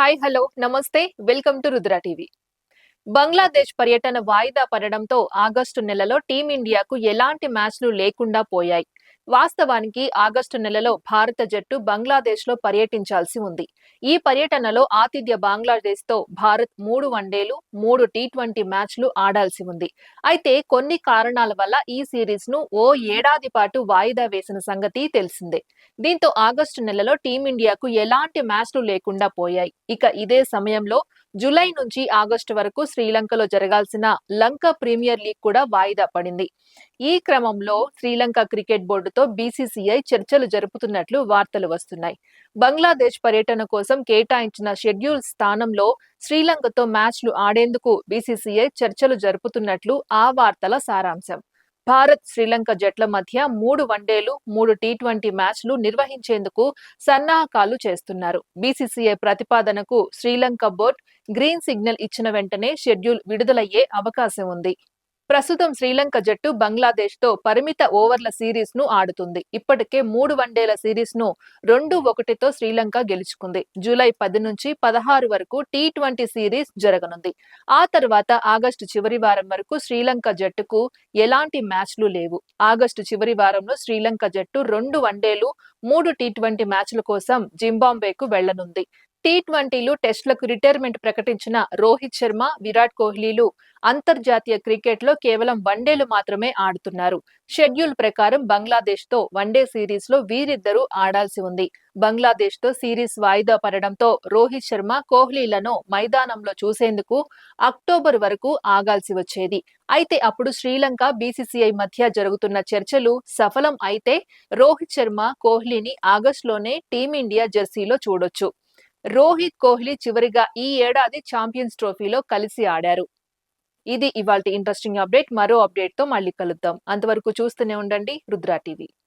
Hi hello నమస్తే welcome to Rudra TV. Bangladesh పర్యటన వాయిదా పడడంతో ఆగస్టు నెలలో టీమిండియాకు ఎలాంటి మ్యాచ్లు లేకుండా పోయాయి. వాస్తవానికి ఆగస్టు నెలలో భారత జట్టు బంగ్లాదేశ్లో పర్యటించాల్సి ఉంది. ఈ పర్యటనలో ఆతిథ్య బంగ్లాదేశ్తో భారత్ మూడు వన్డేలు మూడు టీ ట్వంటీ మ్యాచ్లు ఆడాల్సి ఉంది. అయితే కొన్ని కారణాల వల్ల ఈ సిరీస్ను ఓ ఏడాది పాటు వాయిదా వేసిన సంగతి తెలిసిందే. దీంతో ఆగస్టు నెలలో టీమిండియాకు ఎలాంటి మ్యాచ్లు లేకుండా పోయాయి. ఇక ఇదే సమయంలో జూలై నుంచి ఆగస్టు వరకు శ్రీలంకలో జరగాల్సిన లంక ప్రీమియర్ లీగ్ కూడా వాయిదా పడింది. ఈ క్రమంలో శ్రీలంక క్రికెట్ బోర్డుతో బీసీసీఐ చర్చలు జరుపుతున్నట్లు వార్తలు వస్తున్నాయి. బంగ్లాదేశ్ పర్యటన కోసం కేటాయించిన షెడ్యూల్ స్థానంలో శ్రీలంకతో మ్యాచ్లు ఆడేందుకు బీసీసీఐ చర్చలు జరుపుతున్నట్లు ఆ వార్తల సారాంశం. భారత్ శ్రీలంక జట్ల మధ్య మూడు వన్డేలు మూడు టీ ట్వంటీ మ్యాచ్లు నిర్వహించేందుకు సన్నాహకాలు చేస్తున్నారు. బీసీసీఐ ప్రతిపాదనకు శ్రీలంక బోర్డు గ్రీన్ సిగ్నల్ ఇచ్చిన వెంటనే షెడ్యూల్ విడుదలయ్యే అవకాశం ఉంది. ప్రస్తుతం శ్రీలంక జట్టు బంగ్లాదేశ్తో పరిమిత ఓవర్ల సిరీస్ను ఆడుతుంది. ఇప్పటికే మూడు వన్డేల సిరీస్ను రెండు ఒకటితో శ్రీలంక గెలుచుకుంది. జూలై పది నుంచి పదహారు వరకు టీ ట్వంటీ సిరీస్ జరగనుంది. ఆ తర్వాత ఆగస్టు చివరి వారం వరకు శ్రీలంక జట్టుకు ఎలాంటి మ్యాచ్లు లేవు. ఆగస్టు చివరి వారంలో శ్రీలంక జట్టు రెండు వన్డేలు మూడు టీ ట్వంటీ మ్యాచ్ల కోసం జింబాంబేకు వెళ్ళనుంది టీ ట్వంటీలు టెస్టులకు రిటైర్మెంట్ ప్రకటించిన రోహిత్ శర్మ విరాట్ కోహ్లీలు అంతర్జాతీయ క్రికెట్లో కేవలం వన్డేలు మాత్రమే ఆడుతున్నారు. షెడ్యూల్ ప్రకారం బంగ్లాదేశ్తో వన్డే సిరీస్లో వీరిద్దరూ ఆడాల్సి ఉంది. బంగ్లాదేశ్తో సిరీస్ వాయిదా పడడంతో రోహిత్ శర్మ కోహ్లీలను మైదానంలో చూసేందుకు అక్టోబర్ వరకు ఆగాల్సి వచ్చేది. అయితే అప్పుడు శ్రీలంక బీసీసీఐ మధ్య జరుగుతున్న చర్చలు సఫలం అయితే రోహిత్ శర్మ కోహ్లీని ఆగస్టులోనే టీమిండియా జెర్సీలో చూడొచ్చు. రోహిత్ కోహ్లీ చివరిగా ఈ ఏడాది ఛాంపియన్స్ ట్రోఫీలో కలిసి ఆడారు. ఇది ఇవాళ ఇంట్రెస్టింగ్ అప్డేట్. మరో అప్డేట్తో మళ్ళీ కలుద్దాం. అంతవరకు చూస్తూనే ఉండండి. రుద్రా టీవీ.